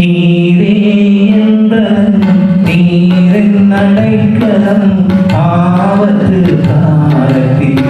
തീരെ നടക്കണം ആവത്ത് കാലത്തിൽ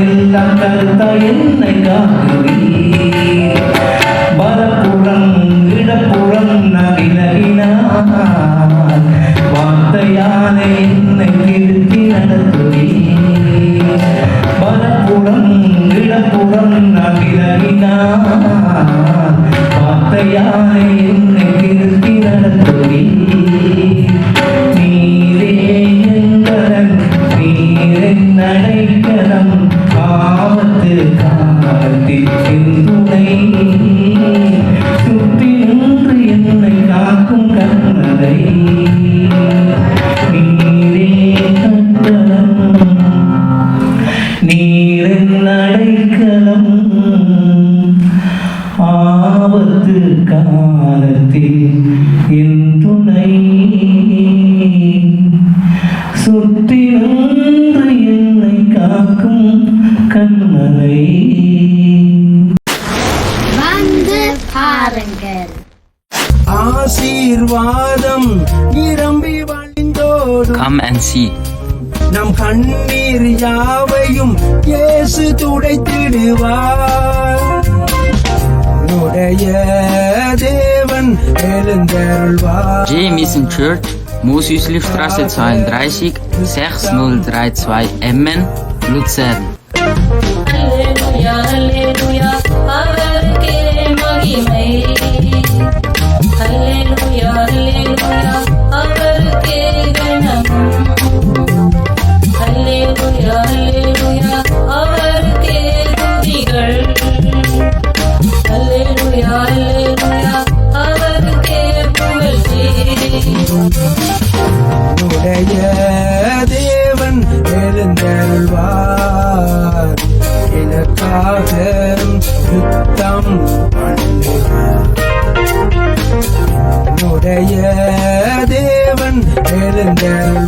எல்லாம் கருத்த என்னை காக்குறீ பலப்புறம் இடப்புறம் நவினவினான் வார்த்தையான என்னை திருத்தி நடத்துறீ பலப்புறம் இடப்புறம் நவினவினான் வார்த்தையான என்னை ஆபத்து காலத்தில் என் துணை. சுற்றினன்று என்னை காக்கும் கண்மலை. ஆசீர்வாதம் நிரம்பி வழிந்தோடும். Come and see. நம் கண்ணீர் யாவையும் இயேசு துடைத்திடுவார். Jameson Church, Mosüßli Straße 32, 6032 Emmen, Luzern. உடைய தேவன் எழுந்தருள்வார். எனக்காக யுத்தம் பண்ணுவார் உடைய தேவன் எழுந்தருள்